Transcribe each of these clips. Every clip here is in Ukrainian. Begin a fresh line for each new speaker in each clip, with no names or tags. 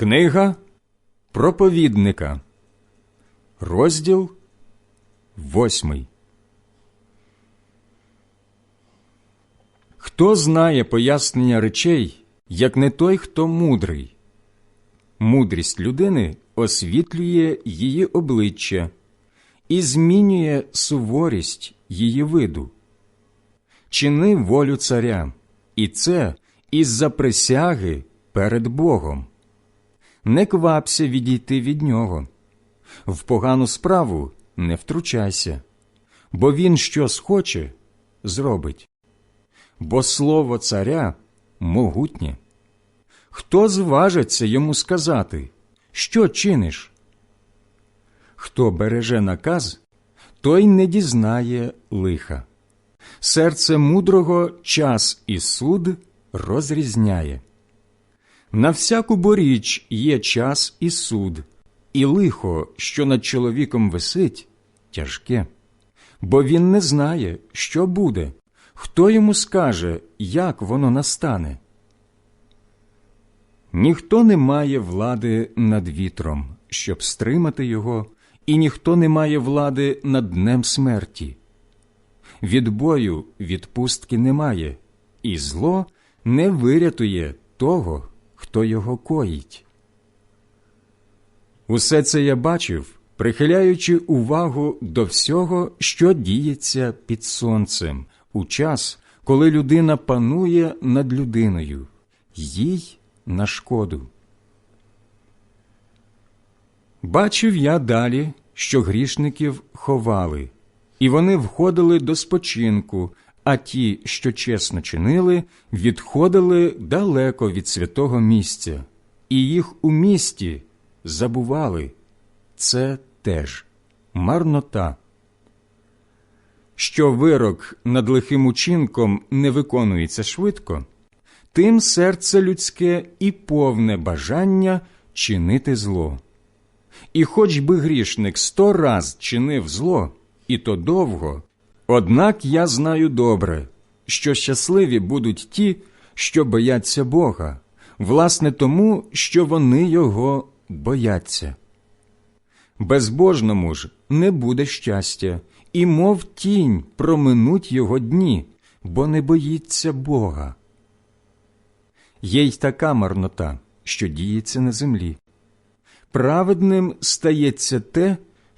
Книга проповідника, розділ восьмий. Хто знає пояснення речей, як не той, хто мудрий? Мудрість людини освітлює її обличчя і змінює суворість її виду. Чини волю царя, і це із-за присяги перед Богом. Не квапся відійти від нього. В погану справу не втручайся, бо він що схоче, зробить. Бо слово царя могутнє. Хто зважиться йому сказати, що чиниш? Хто береже наказ, той не дізнає лиха. Серце мудрого час і суд розрізняє. На всяку боріч є час і суд, і лихо, що над чоловіком висить, тяжке, бо він не знає, що буде, хто йому скаже, як воно настане. Ніхто не має влади над вітром, щоб стримати його, і ніхто не має влади над днем смерті. Від бою відпустки немає, і зло не вирятує того, хто його коїть. Усе це я бачив, прихиляючи увагу до всього, що діється під сонцем, у час, коли людина панує над людиною, їй на шкоду. Бачив я далі, що грішників ховали, і вони входили до спочинку, а ті, що чесно чинили, відходили далеко від святого місця, і їх у місті забували. Це теж марнота. Що вирок над лихим учинком не виконується швидко, тим серце людське і повне бажання чинити зло. І хоч би грішник сто раз чинив зло, і то довго, однак я знаю добре, що щасливі будуть ті, що бояться Бога, власне тому, що вони його бояться. Безбожному ж не буде щастя, і, мов тінь, проминуть його дні, бо не боїться Бога. Є й така марнота, що діється на землі. Праведним стається те,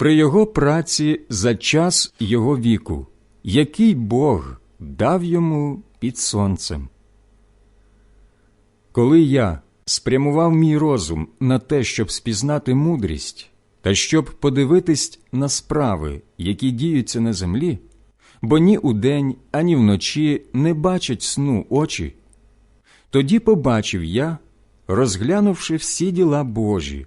при його праці за час його віку, який Бог дав йому під сонцем. Коли я спрямував мій розум на те, щоб спізнати мудрість, та щоб подивитись на справи, які діються на землі, бо ні удень, ані вночі не бачать сну очі, тоді побачив я, розглянувши всі діла Божі,